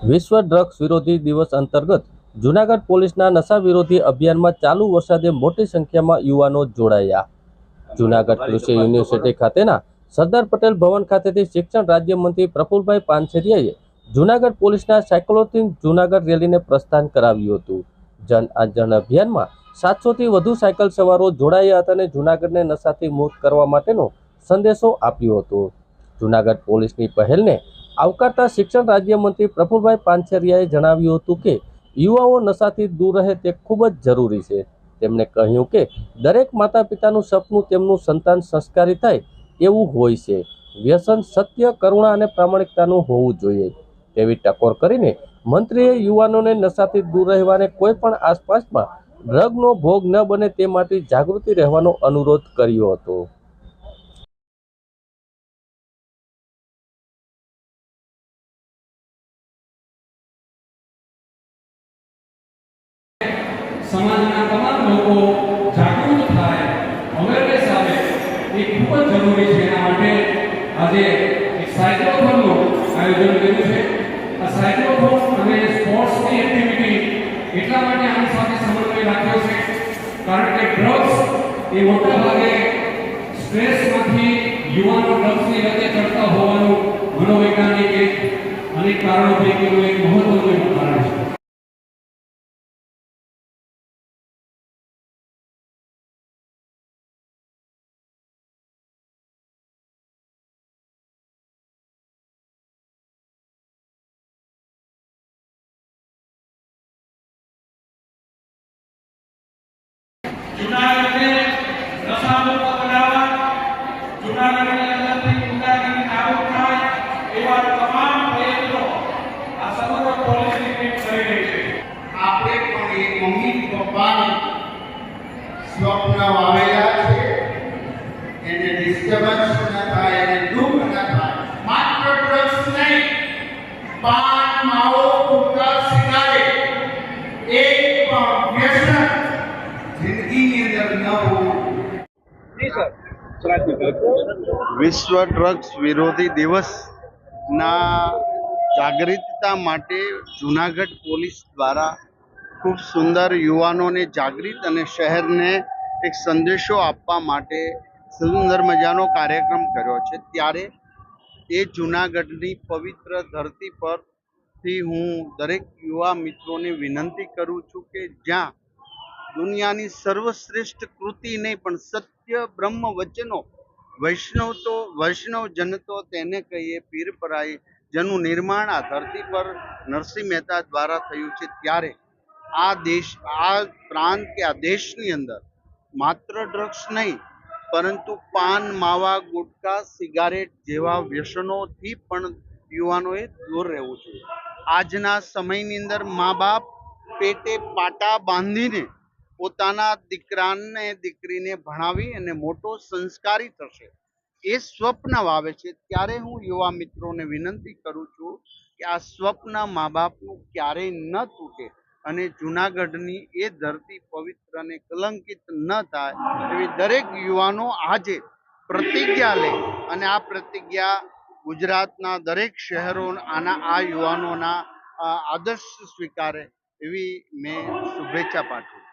વિશ્વ ડ્રગ્સ વિરોધી દિવસ અંતર્ગત જૂનાગઢ પોલીસના નશા વિરોધી અભિયાનમાં ચાલુ વરસાદે મોટી સંખ્યામાં યુવાનો જોડાયા. જૂનાગઢ કૃષિ યુનિવર્સિટી ખાતેના સરદાર પટેલ ભવન ખાતેથી શિક્ષણ રાજ્યમંત્રી પ્રફુલભાઈ પાનસેરિયાએ જૂનાગઢ પોલીસના સાયક્લોથિન જૂનાગઢ રેલીને પ્રસ્થાન કરાવ્યું હતું. જન આંદોલન અભિયાનમાં સાતસોથી વધુ સાયકલ સવારો જોડાયા હતા અને જૂનાગઢને નશાથી મુક્ત કરવા માટેનો સંદેશો આપ્યો હતો. જૂનાગઢ પોલીસની પહેલને આવકારતા શિક્ષણ રાજ્યમંત્રી પ્રફુલભાઈ પાનસેરિયાએ જણાવ્યું હતું કે, યુવાઓ નશાથી દૂર રહે તે ખૂબ જ જરૂરી છે. તેમણે કહ્યું કે, દરેક માતા પિતાનું સપનું તેમનું સંતાન સંસ્કારી થાય એવું હોય છે. વ્યસન સત્ય, કરુણા અને પ્રામાણિકતાનું હોવું જોઈએ. તેવી ટકોર કરીને મંત્રીએ યુવાનોને નશાથી દૂર રહેવાને કોઈ પણ આસપાસમાં ડ્રગનો ભોગ ન બને તે માટે જાગૃતિ રહેવાનો અનુરોધ કર્યો હતો. સમાજના તમામ લોકો જાગૃત થાય. અવેરનેસ આવે એ ખૂબ જ જરૂરી છે. એના માટે આજે એક સાયક્લોથોનનું આયોજન કર્યું છે. આ સાયક્લોથોન અને સ્પોર્ટ્સની એક્ટિવિટી એટલા માટે આની સાથે સમન્વય રાખ્યો છે. કારણ કે ડ્રગ્સ એ મોટા ભાગે સ્ટ્રેસમાંથી યુવાનો ડ્રગ્સની લતે ચડતા જુનાગઢને નશામુક્ત બનાવવા, જુનાગઢની અંદરથી ગુંડાગીરી થાય એવા તમામ પ્રયત્નો આ સમગ્ર પોલીસની ટીમ કરી છે. આપણે પણ એ મમ્મી પપ્પાને સ્વપ્ન વાવેલા છે. એને ડિસ્ટર્બન્સ થાય, એને માત્ર ડ્રગ્સ નહીં, પાન, માવો ગુટખા સિગારેટ એક પણ વ્યસન જિંદગીની અંદર ન હોવું વિશ્વ ડ્રગ્સ વિરોધી દિવસના જાગૃતતા માટે જુનાગઢ પોલીસ દ્વારા ખૂબ સુંદર યુવાનોને જાગૃત અને શહેરને એક સંદેશો આપવા માટે સુંદર મજાનો કાર્યક્રમ કર્યો છે. ત્યારે એ જુનાગઢની પવિત્ર ધરતી પરથી હું દરેક યુવા મિત્રોને વિનંતી કરું છું કે જ્યાં દુનિયાની સર્વશ્રેષ્ઠ કૃતિ નહીં પણ સત્ય બ્રહ્મ વચ્ચેનો વૈષ્ણવ તો વૈષ્ણવ જન તો તેને કહીએ પીર પરાઈ, જેનું નિર્માણ આ ધરતી પર નરસિંહ મહેતા દ્વારા થયું છે ત્યારે. આ દેશ, આ પ્રાંત કે આ દેશની અંદર માત્ર ડ્રગ્સ નહીં, પરંતુ પાન, માવા, ગુટકા, સિગારેટ જેવા વ્યસનોથી પણ યુવાનોએ દૂર રહેવું જોઈએ. આજના સમયની અંદર મા બાપ પેટે પાટા બાંધીને પોતાના દીકરાને, દીકરીને ભણાવી અને મોટો સંસ્કારી થશે. એ સ્વપ્ન વાવે છે. ત્યારે હું યુવા મિત્રોને વિનંતી કરું છું કે આ સ્વપ્ન મા બાપનું ક્યારેય ન તૂટે અને જુનાગઢની એ ધરતી પવિત્ર અને કલંકિત ન થાય એવી દરેક યુવાનો આજે પ્રતિજ્ઞા લે અને આ પ્રતિજ્ઞા ગુજરાતના દરેક શહેરો આના, આ યુવાનોના આદર્શ સ્વીકારે એવી મેં શુભેચ્છા પાઠવું